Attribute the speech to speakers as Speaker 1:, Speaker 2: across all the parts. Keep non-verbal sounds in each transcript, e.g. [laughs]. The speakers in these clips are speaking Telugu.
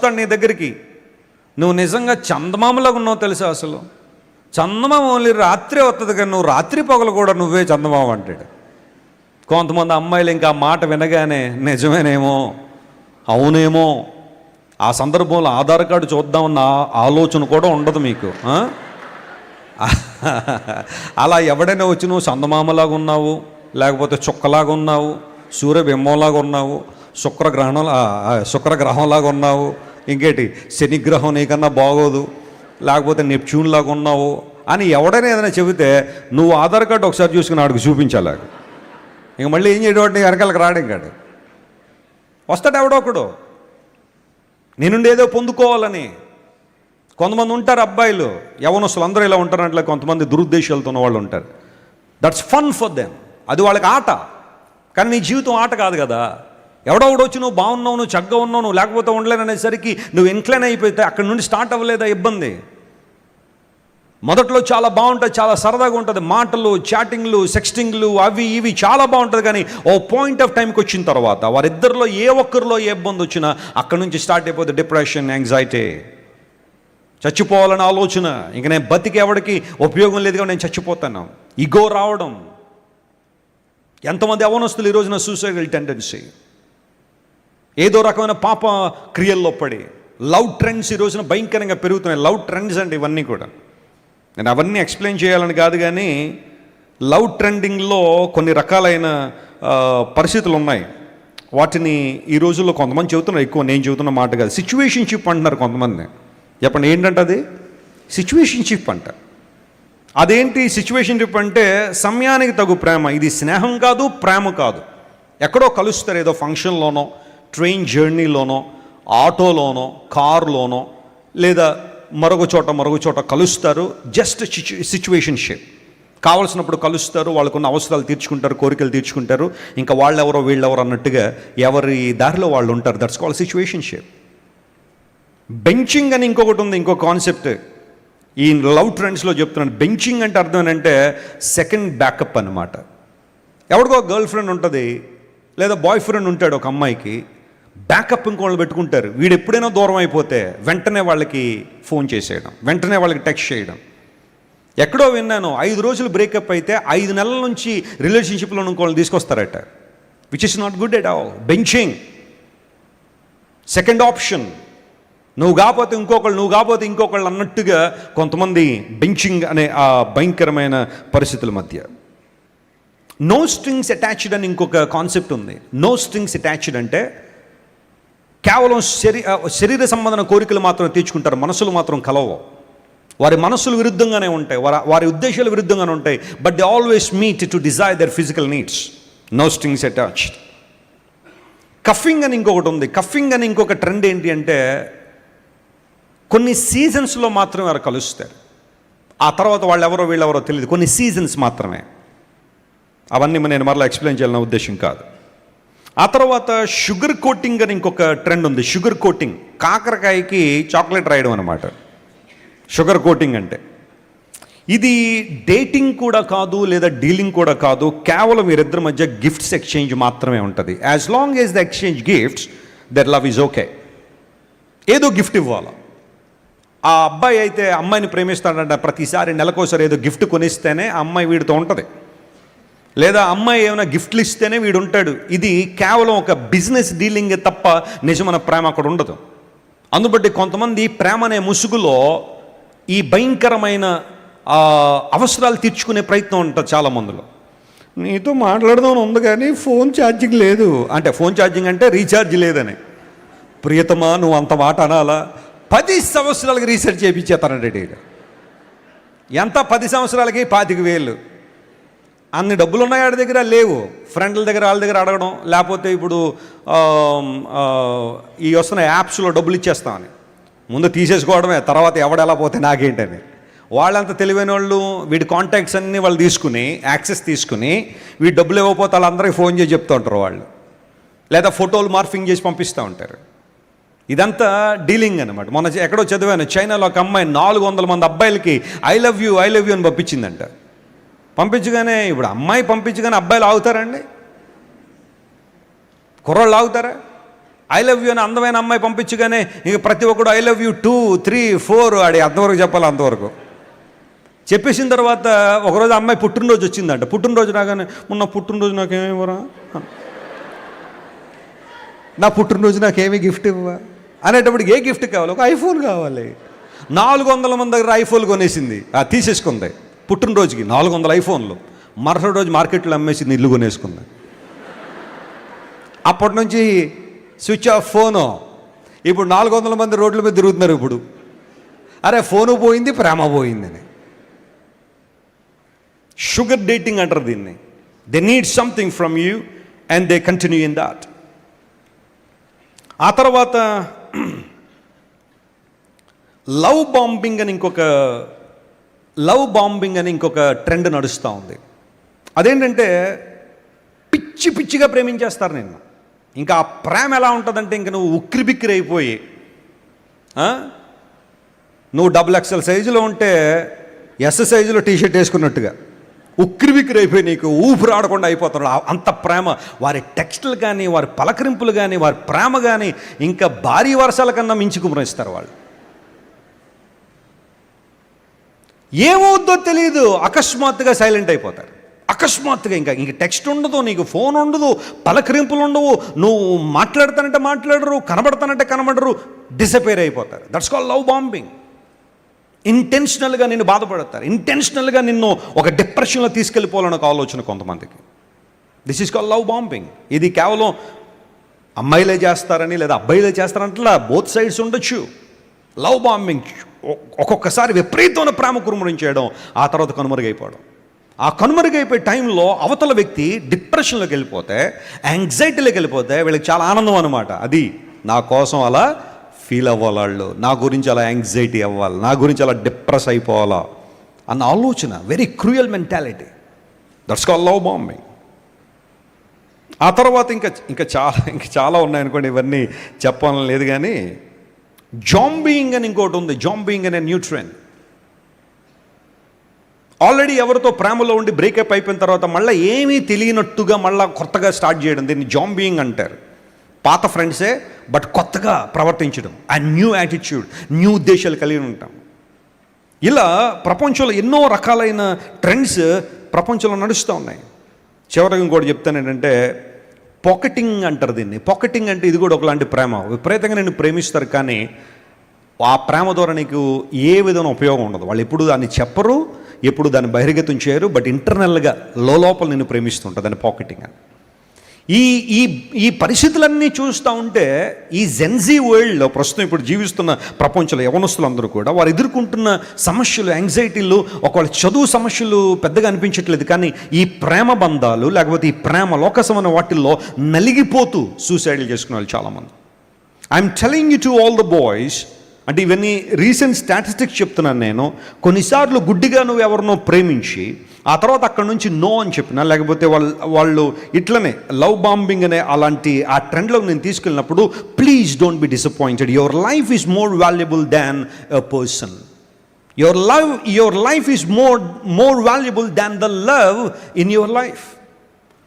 Speaker 1: వస్తాడు నీ దగ్గరికి. నువ్వు నిజంగా చందమామలాగా ఉన్నావు తెలుసా అసలు? చందమామ ఓన్లీ రాత్రి వస్తుంది కానీ నువ్వు రాత్రి పగలు కూడా నువ్వే చందమామ అంటాడు. కొంతమంది అమ్మాయిలు ఇంకా మాట వినగానే నిజమేనేమో అవునేమో ఆ సందర్భంలో ఆధార్ కార్డు చూద్దామన్న ఆలోచన కూడా ఉండదు మీకు [laughs] అలా ఎవడైనా వచ్చి నువ్వు చందమామలాగా ఉన్నావు లేకపోతే చుక్కలాగా ఉన్నావు సూర్యబింబంలాగా ఉన్నావు శుక్రగ్రహణం శుక్రగ్రహంలాగా ఉన్నావు ఇంకేటి? శనిగ్రహం నీకన్నా బాగోదు. లేకపోతే నెప్చ్యూన్ లాగా ఉన్నావు అని ఎవడైనా ఏదైనా చెబితే నువ్వు ఆధార్ కార్డు ఒకసారి చూసుకుని ఆడికి చూపించాలి ఇంక మళ్ళీ ఏం చేయడం వెనకాలకు రాడు ఇంకాడు వస్తాడు ఎవడో ఒకడు. నేనుండి ఏదో పొందుకోవాలని. కొంతమంది ఉంటారు అబ్బాయిలు. యవనస్తులు అందరూ ఇలా ఉంటారంటే కొంతమంది దురుద్దేశాలతో ఉన్న వాళ్ళు ఉంటారు. దట్స్ ఫన్ ఫర్ దెమ్ అది వాళ్ళకి ఆట. కానీ నీ జీవితం ఆట కాదు కదా. ఎవడో ఒకడు వచ్చి నువ్వు బాగున్నావు నువ్వు చక్కగా ఉన్నావు నువ్వు లేకపోతే ఉండలేననేసరికి నువ్వు ఇంక్లైన్ అయిపోతే అక్కడ నుండి స్టార్ట్ అవ్వలేదా ఇబ్బంది? మొదట్లో చాలా బాగుంటుంది చాలా సరదాగా ఉంటుంది. మాటలు చాటింగ్లు సెక్స్టింగ్లు అవి ఇవి చాలా బాగుంటుంది కానీ ఓ పాయింట్ ఆఫ్ టైంకి వచ్చిన తర్వాత వారిద్దరిలో ఏ ఒక్కరిలో ఏ ఇబ్బంది వచ్చినా అక్కడి నుంచి స్టార్ట్ అయిపోతుంది డిప్రెషన్ యాంగ్జైటీ చచ్చిపోవాలని ఆలోచన. ఇంక నేను బతికి ఎవడికి ఉపయోగం లేదు నేను చచ్చిపోతాను. ఇగో రావడం. ఎంతమంది అవనస్తులు ఈ రోజున సూసైడల్ టెండెన్సీ ఏదో రకమైన పాప క్రియల్లో పడి. లవ్ ట్రెండ్స్ ఈ రోజున భయంకరంగా పెరుగుతున్నాయి. లవ్ ట్రెండ్స్ అండి ఇవన్నీ కూడా. నేను అవన్నీ ఎక్స్ప్లెయిన్ చేయాలని కాదు కానీ లవ్ ట్రెండింగ్లో కొన్ని రకాలైన పరిస్థితులు ఉన్నాయి వాటిని ఈ రోజుల్లో కొంతమంది చెబుతున్నారు. ఎక్కువ నేను చెబుతున్న మాట కాదు. సిచ్యువేషన్షిప్ అంటున్నారు కొంతమంది. చెప్పండి ఏంటంటే అది? సిచ్యువేషన్షిప్ అంట. అదేంటి సిచ్యువేషన్షిప్ అంటే సమయానికి తగు ప్రేమ. ఇది స్నేహం కాదు ప్రేమ కాదు. ఎక్కడో కలుస్తారు ఏదో ఫంక్షన్లోనో ట్రైన్ జర్నీలోనో ఆటోలోనో కారులోనో లేదా మరొక చోట మరొక చోట కలుస్తారు. జస్ట్ సిచ్యువేషన్షిప్ కావలసినప్పుడు కలుస్తారు వాళ్ళకున్న అవసరాలు తీర్చుకుంటారు కోరికలు తీర్చుకుంటారు. ఇంకా వాళ్ళెవరో వీళ్ళెవరో అన్నట్టుగా ఎవరి దారిలో వాళ్ళు ఉంటారు. దట్స్ కాల్ సిచ్యువేషన్షిప్ బెంచింగ్ అని ఇంకొకటి ఉంది ఇంకో కాన్సెప్ట్ ఈ లవ్ ట్రెండ్స్లో చెప్తున్నాను. బెంచింగ్ అంటే అర్థం ఏంటంటే సెకండ్ బ్యాకప్ అనమాట ఎవరికో గర్ల్ ఫ్రెండ్ ఉంటుంది లేదా బాయ్ ఫ్రెండ్ ఉంటాడు ఒక అమ్మాయికి. బ్యాకప్ ఇంకోళ్ళు పెట్టుకుంటారు. వీడు ఎప్పుడైనా దూరం అయిపోతే వెంటనే వాళ్ళకి ఫోన్ చేసేయడం వెంటనే వాళ్ళకి టెక్స్ట్ చేయడం. ఎక్కడో విన్నాను ఐదు రోజులు బ్రేకప్ అయితే ఐదు నెలల నుంచి రిలేషన్షిప్లో ఇంకోళ్ళని తీసుకొస్తారట. Which is not good at all. Benching. Second option. నువ్వు కాకపోతే ఇంకొకళ్ళు నువ్వు కాకపోతే ఇంకొకళ్ళు అన్నట్టుగా కొంతమంది బెంచింగ్ అనే ఆ భయంకరమైన పరిస్థితుల మధ్య. నో స్ట్రింగ్స్ అటాచ్డ్ అని ఇంకొక కాన్సెప్ట్ ఉంది. నో స్ట్రింగ్స్ అటాచ్డ్ అంటే కేవలం శరీ శరీర సంబంధన కోరికలు మాత్రం తీర్చుకుంటారు. మనసులు మాత్రం కలవు వారి మనసులు విరుద్ధంగానే ఉంటాయి. వారి వారి ఉద్దేశాలు విరుద్ధంగానే ఉంటాయి. But they always meet to desire their physical needs no strings attached cuffing అని ఇంకొకటి ఉంది. కఫింగ్ అని ఇంకొక ట్రెండ్ ఏంటి అంటే కొన్ని సీజన్స్లో మాత్రమే వారు కలుస్తారు. ఆ తర్వాత వాళ్ళు ఎవరో వీళ్ళెవరో తెలియదు కొన్ని సీజన్స్ మాత్రమే. అవన్నీ నేను మరలా ఎక్స్ప్లెయిన్ చేయాలన్న ఉద్దేశం కాదు. ఆ తర్వాత షుగర్ కోటింగ్ అని ఇంకొక ట్రెండ్ ఉంది. Sugar coating. కాకరకాయకి చాక్లెట్ రాయడం అనమాట షుగర్ కోటింగ్ అంటే. ఇది డేటింగ్ కూడా కాదు లేదా డీలింగ్ కూడా కాదు. కేవలం వీరిద్దరి మధ్య గిఫ్ట్స్ ఎక్స్చేంజ్ మాత్రమే ఉంటుంది. As long as the exchange gifts that love is okay ఏదో గిఫ్ట్ ఇవ్వాలి? ఆ అబ్బాయి అయితే అమ్మాయిని ప్రేమిస్తాడంట ప్రతిసారి నెలకోసారి ఏదో గిఫ్ట్ కొనిస్తేనే ఆ అమ్మాయి వీడితో ఉంటుంది. లేదా అమ్మాయి ఏమైనా గిఫ్ట్లు ఇస్తేనే వీడు ఉంటాడు. ఇది కేవలం ఒక బిజినెస్ డీలింగ్ తప్ప నిజమైన ప్రేమ అక్కడ ఉండదు. అందుబట్టి కొంతమంది ప్రేమ అనే ముసుగులో ఈ భయంకరమైన అవసరాలు తీర్చుకునే ప్రయత్నం ఉంటుంది చాలా మందిలో. నీతో మాట్లాడదాం ఉంది కానీ ఫోన్ ఛార్జింగ్ లేదు. అంటే ఫోన్ ఛార్జింగ్ అంటే రీఛార్జ్ లేదని. ప్రియతమా నువ్వు అంత మాట అనాలా? పది సంవత్సరాలకి రీసెర్చ్ చేయించేస్తానండి ఎంత? పది సంవత్సరాలకి పాతిక వేలు. అన్ని డబ్బులు ఉన్నాయి ఆడి దగ్గర? లేవు. ఫ్రెండ్ల దగ్గర వాళ్ళ దగ్గర అడగడం లేకపోతే ఇప్పుడు ఈ వస్తున్న యాప్స్లో డబ్బులు ఇచ్చేస్తామని ముందు తీసేసుకోవడమే తర్వాత ఎవడెలా పోతే నాకేంటని వాళ్ళంత తెలివైన వాళ్ళు వీడి కాంటాక్ట్స్ అన్నీ వాళ్ళు తీసుకుని యాక్సెస్ తీసుకుని వీడి డబ్బులు ఇవ్వకపోతే వాళ్ళందరికీ ఫోన్ చేసి చెప్తూ ఉంటారు వాళ్ళు. లేదా ఫోటోలు మార్ఫింగ్ చేసి పంపిస్తూ ఉంటారు. ఇదంతా డీలింగ్ అనమాట మొన్న ఎక్కడో చదివాను చైనాలో ఒక అమ్మాయి నాలుగు వందల మంది అబ్బాయిలకి I love you I love you అని పంపించిందంట. పంపించగానే ఇప్పుడు అమ్మాయి పంపించగానే అబ్బాయిలు ఆగుతారండి? కుర్రోళ్ళు ఆగుతారా? ఐ లవ్ యూ అని అందమైన అమ్మాయి పంపించగానే ఇక ప్రతి ఒక్కడు I love you two three four అడి అంతవరకు చెప్పాలి అంతవరకు. చెప్పేసిన తర్వాత ఒకరోజు అమ్మాయి పుట్టినరోజు వచ్చిందంట. పుట్టినరోజు రాగానే మొన్న పుట్టినరోజు నాకేమివ్వరా నా పుట్టినరోజు నాకేమి గిఫ్ట్ ఇవ్వ అనేటప్పటికి ఏ గిఫ్ట్ కావాలి? ఒక ఐఫోన్ కావాలి. నాలుగు వందల మంది దగ్గర ఐఫోన్ కొనేసింది. తీసేసుకుంది. పుట్టినరోజుకి నాలుగు వందల ఐఫోన్లు. మరుసటి రోజు మార్కెట్లో అమ్మేసింది ఇల్లు కొనేసుకుంది. అప్పటి నుంచి స్విచ్ ఆఫ్ ఫోను. ఇప్పుడు నాలుగు వందల మంది రోడ్ల మీద తిరుగుతున్నారు ఇప్పుడు. అరే ఫోను పోయింది ప్రేమ పోయిందని షుగర్ డేటింగ్ అంటారు దీన్ని. They need something from you and they continue in that ఆ తర్వాత [clears throat] లవ్ బాంబింగ్ అని ఇంకొక లవ్ బాంబింగ్ అని ఇంకొక ట్రెండ్ నడుస్తూ ఉంది. అదేంటంటే పిచ్చి పిచ్చిగా ప్రేమించేస్తారు నిన్ను. ఇంకా ఆ ప్రేమ ఎలా ఉంటుందంటే ఇంక నువ్వు ఉక్కిరి బిక్కిరి అయిపోయి నువ్వు డబుల్ ఎక్స్ఎల్ సైజులో ఉంటే ఎస్ సైజులో టీషర్ట్ వేసుకున్నట్టుగా ఉక్కిరి బిక్కిరి అయిపోయి నీకు ఊపిరి ఆడకుండా అయిపోతున్నాడు అంత ప్రేమ. వారి టెక్స్టులు కానీ వారి పలకరింపులు కానీ వారి ప్రేమ కానీ ఇంకా భారీ వర్షాల కన్నా మించి కుమరిస్తారు వాళ్ళు. ఏమవుద్దో తెలియదు అకస్మాత్తుగా సైలెంట్ అయిపోతారు. అకస్మాత్తుగా ఇంకా ఇంక టెక్స్ట్ ఉండదు నీకు ఫోన్ ఉండదు పలకరింపులు ఉండవు నువ్వు మాట్లాడతానంటే మాట్లాడరు కనబడతానంటే కనబడరు డిసపేర్ అయిపోతారు. దట్స్ కాల్ లవ్ బాంబింగ్ ఇంటెన్షనల్గా నిన్ను బాధపడతారు. ఇంటెన్షనల్గా నిన్ను ఒక డిప్రెషన్లో తీసుకెళ్ళిపోవాలని ఒక ఆలోచన కొంతమందికి. This is call love bombing ఇది కేవలం అమ్మాయిలే చేస్తారని లేదా అబ్బాయిలే చేస్తారంటే బోత్ సైడ్స్ ఉండొచ్చు. లవ్ బాంబింగ్ ఒక్కొక్కసారి విపరీతమైన ప్రేమ కురుమరించేయడం ఆ తర్వాత కనుమరుగైపోవడం. ఆ కనుమరుగైపోయే టైంలో అవతల వ్యక్తి డిప్రెషన్లోకి వెళ్ళిపోతే యాంగ్జైటీలోకి వెళ్ళిపోతే వీళ్ళకి చాలా ఆనందం అనమాట అది నా కోసం అలా ఫీల్ అవ్వాలి వాళ్ళు నా గురించి అలా యాంగ్జైటీ అవ్వాలి నా గురించి అలా డిప్రెస్ అయిపోవాలా అన్న ఆలోచన very cruel mentality that's call love bombing ఆ తర్వాత ఇంకా ఇంకా చాలా ఇంకా చాలా ఉన్నాయనుకోండి ఇవన్నీ చెప్పాలని లేదు కానీ జాంబీయింగ్ అని ఇంకోటి ఉంది. జాంబీయింగ్ అనే న్యూట్రెన్ ఆల్రెడీ ఎవరితో ప్రేమలో ఉండి బ్రేకప్ అయిపోయిన తర్వాత మళ్ళీ ఏమీ తెలియనట్టుగా మళ్ళీ కొత్తగా స్టార్ట్ చేయడం. దీన్ని జాంబీయింగ్ అంటారు. పాత ఫ్రెండ్సే బట్ కొత్తగా ప్రవర్తించడం. ఆ న్యూ యాటిట్యూడ్ న్యూ ఉద్దేశాలు కలిగి ఉంటాం. ఇలా ప్రపంచంలో ఎన్నో రకాలైన ట్రెండ్స్ ప్రపంచంలో నడుస్తూ ఉన్నాయి. చివరికి ఇంకోటి చెప్తాను ఏంటంటే పాకెటింగ్ అంటారు దీన్ని. పాకెటింగ్ అంటే ఇది కూడా ఒకలాంటి ప్రేమ. విపరీతంగా నేను ప్రేమిస్తారు కానీ ఆ ప్రేమ ద్వారా నీకు ఏ విధమైన ఉపయోగం ఉండదు. వాళ్ళు ఎప్పుడు దాన్ని చెప్పరు ఎప్పుడు దాన్ని బహిర్గతం చేయరు బట్ ఇంటర్నల్గా లోపల నేను ప్రేమిస్తుంటుంది దాన్ని పాకెటింగ్ అని. ఈ ఈ ఈ పరిస్థితులన్నీ చూస్తూ ఉంటే ఈ జెన్జీ వరల్డ్లో ప్రస్తుతం ఇప్పుడు జీవిస్తున్న ప్రపంచంలో యవనస్తులందరూ కూడా వారు ఎదుర్కొంటున్న సమస్యలు యాంగ్జైటీలు ఒకవేళ చదువు సమస్యలు పెద్దగా అనిపించట్లేదు కానీ ఈ ప్రేమ బంధాలు లేకపోతే ఈ ప్రేమ లోకసమైన వాటిల్లో నలిగిపోతూ సూసైడ్లు చేసుకునే వాళ్ళు చాలామంది. I'm telling you to all the boys అంటే ఇవన్నీ రీసెంట్ స్టాటిస్టిక్స్ చెప్తున్నాను నేను కొన్నిసార్లు గుడ్డిగా నువ్వు ఎవరినో ప్రేమించి ఆ తర్వాత అక్కడ నుంచి నో అని చెప్పిన లేకపోతే వాళ్ళు వాళ్ళు ఇట్లనే లవ్ బాంబింగ్ అనే అలాంటి ఆ ట్రెండ్లో నేను తీసుకెళ్ళినప్పుడు please don't be disappointed your life is more valuable than a person your love your life is more more valuable than the love in your life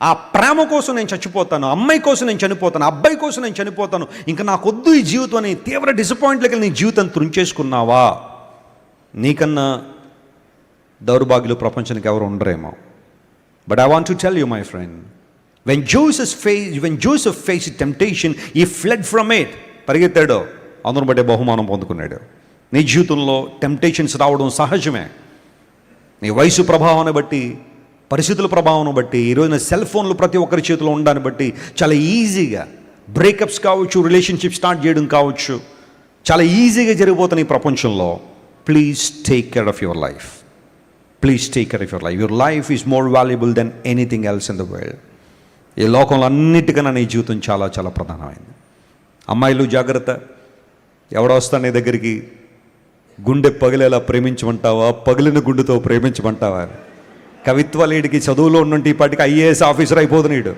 Speaker 1: ఆ ప్రేమ కోసం నేను చచ్చిపోతాను అమ్మాయి కోసం నేను చనిపోతాను అబ్బాయి కోసం నేను చనిపోతాను. ఇంకా నాకు వద్దు ఈ జీవితం అని తీవ్ర డిసప్పాయింట్లకి నీ జీవితం తృంచేసుకున్నావా నీకన్నా దౌర్భాగ్యులు ప్రపంచానికి ఎవరు ఉండరేమో. But I want to tell you my friend when joses face when Joseph face temptation he fled from it పరిగెత్తాడు. అందరం బట్టే బహుమానం పొందుకున్నాడు. నీ జీవితంలో టెంప్టేషన్స్ రావడం సహజమే. నీ వయసు ప్రభావాన్ని బట్టి పరిస్థితుల ప్రభావం బట్టి ఈరోజున సెల్ ఫోన్లు ప్రతి ఒక్కరి చేతిలో ఉండడాన్ని బట్టి చాలా ఈజీగా బ్రేకప్స్ కావచ్చు రిలేషన్షిప్ స్టార్ట్ చేయడం కావచ్చు చాలా ఈజీగా జరిగిపోతున్న ఈ ప్రపంచంలో. Please take care of your life please take care of your life your life is more valuable than anything else in the world ఈ లోకంలో అన్నిటికన్నా నీ జీవితం చాలా చాలా ప్రధానమైంది. అమ్మాయిలు జాగ్రత్త. ఎవడొస్తా నీ దగ్గరికి గుండె పగిలేలా ప్రేమించమంటావా? పగిలిన గుండెతో ప్రేమించమంటావా? కవిత్వ లేడికి చదువులో ఉన్నట్టు ఈ పాటికి ఐఏఎస్ ఆఫీసర్ అయిపోతున్నాడు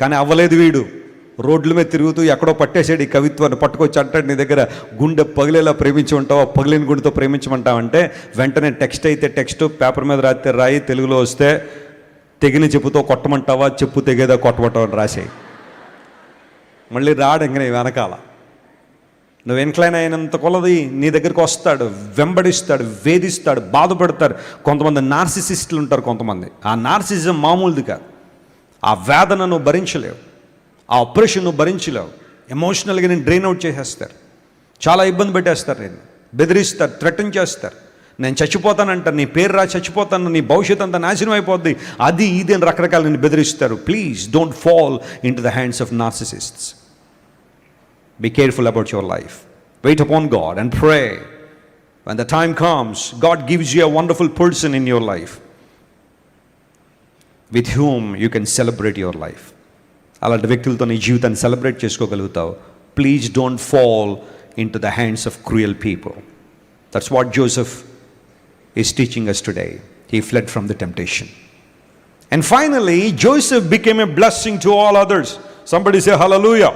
Speaker 1: కానీ అవ్వలేదు వీడు. రోడ్ల మీద తిరుగుతూ ఎక్కడో పట్టేశాడు ఈ కవిత్వాన్ని. పట్టుకొచ్చి అంటాడు నీ దగ్గర గుండె పగిలేలా ప్రేమించమంటావా పగిలిన గుండెతో ప్రేమించమంటావంటే వెంటనే టెక్స్ట్ అయితే టెక్స్ట్ పేపర్ మీద రాస్తే రాయి తెలుగులో వస్తే తెగిన చెప్పుతో కొట్టమంటావా? చెప్పు తెగేదా కొట్టమంటావా? అని రాసేయి. మళ్ళీ రాడు ఇంకా వెనకాల. నువ్వు ఇన్క్లైన్ అయినంత కొలది నీ దగ్గరికి వస్తాడు వెంబడిస్తాడు వేధిస్తాడు బాధపడతాడు. కొంతమంది నార్సిసిస్టులు ఉంటారు కొంతమంది. ఆ నార్సిజం మామూలుది కాదు. ఆ వేదన నువ్వు భరించలేవు. ఆ ఆపరేషన్ నువ్వు భరించలేవు. ఎమోషనల్గా నేను డ్రైన్ అవుట్ చేసేస్తారు. చాలా ఇబ్బంది పెట్టేస్తారు నేను బెదిరిస్తారు థ్రెటన్ చేస్తారు. నేను చచ్చిపోతానంటారు నీ పేరు రా చచ్చిపోతాను నీ భవిష్యత్ అంతా నాశనం అయిపోద్ది. అది ఇది అని రకరకాల నేను బెదిరిస్తారు. Please don't fall into the hands of narcissists be careful about your life wait upon God and pray When the time comes, God gives you a wonderful person in your life with whom you can celebrate your life. అలాంటి వ్యక్తులతో నీ జీవితాన్ని celebrate చేసుకోగలుగుతావు please don't fall into the hands of cruel people that's what Joseph is teaching us today he fled from the temptation And finally, Joseph became a blessing to all others. Somebody say hallelujah.